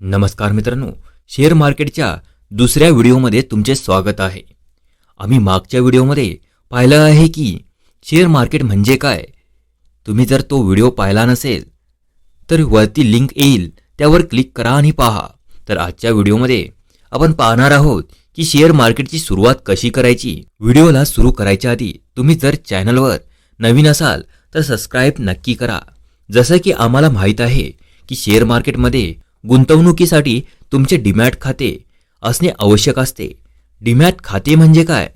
नमस्कार मित्रांनो शेअर मार्केटच्या दुसऱ्या व्हिडिओमध्ये तुमचे स्वागत आहे. आम्ही मागच्या व्हिडिओमध्ये पाहिलं आहे की शेअर मार्केट म्हणजे काय? तुम्ही जर तो व्हिडिओ पाहिला नसेल तर वरती लिंक येईल त्यावर क्लिक करा आणि पहा. तर आजच्या व्हिडिओमध्ये आपण पाहणार आहोत की शेअर मार्केटची सुरुवात कशी करायची? व्हिडिओला सुरू करायच्या आधी तुम्ही जर चॅनलवर नवीन असाल तर सबस्क्राईब नक्की करा. जसं की आम्हाला माहीत आहे की शेअर मार्केटमध्ये गुंतवणुकीसाठी तुमचे डीमॅट खाते असणे आवश्यक असते. डीमॅट खाते म्हणजे काय?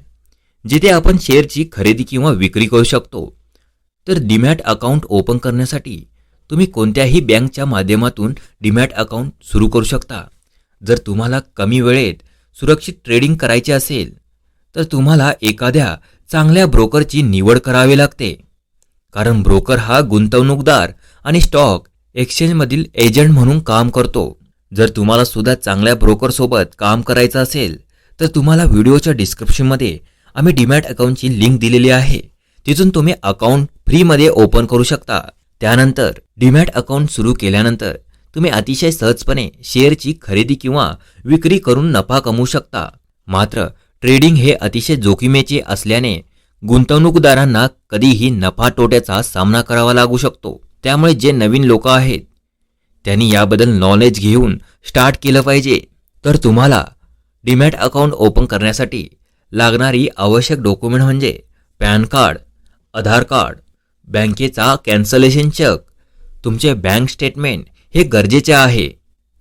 जिथे आपण शेअरची खरेदी किंवा विक्री करू शकतो. तर डीमॅट अकाउंट ओपन करण्यासाठी तुम्ही कोणत्याही बँकच्या माध्यमातून डीमॅट अकाउंट सुरू करू शकता. जर तुम्हाला कमी वेळेत सुरक्षित ट्रेडिंग करायचे असेल तर तुम्हाला एखाद्या चांगल्या ब्रोकरची निवड करावी लागते. कारण ब्रोकर हा गुंतवणूकदार आणि स्टॉक एक्सचेंजमधील एजंट म्हणून काम करतो. जर तुम्हाला सुद्धा चांगल्या ब्रोकरसोबत काम करायचं असेल तर तुम्हाला व्हिडिओच्या डिस्क्रिप्शनमध्ये आम्ही डीमॅट अकाउंटची लिंक दिलेली आहे. तिथून तुम्ही अकाउंट फ्रीमध्ये ओपन करू शकता. त्यानंतर डीमॅट अकाउंट सुरू केल्यानंतर तुम्ही अतिशय सहजपणे शेअरची खरेदी किंवा विक्री करून नफा कमवू शकता. मात्र ट्रेडिंग हे अतिशय जोखीमेचे असल्याने गुंतवणूकदारांना कधीही नफा तोट्याचा सामना करावा लागू शकतो. त्यामुळे जे नवीन लोक आहेत त्यांनी याबद्दल नॉलेज घेऊन स्टार्ट केलं पाहिजे. तर तुम्हाला डीमॅट अकाउंट ओपन करण्यासाठी लागणारी आवश्यक डॉक्युमेंट म्हणजे पॅन कार्ड आधार कार्ड बँकेचा कॅन्सलेशन चेक तुमचे बँक स्टेटमेंट हे गरजेचे आहे.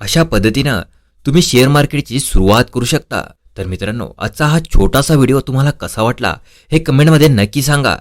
अशा पद्धतीनं तुम्ही शेअर मार्केटची सुरुवात करू शकता. तर मित्रांनो आजचा हा छोटासा व्हिडिओ तुम्हाला कसा वाटला हे कमेंटमध्ये नक्की सांगा.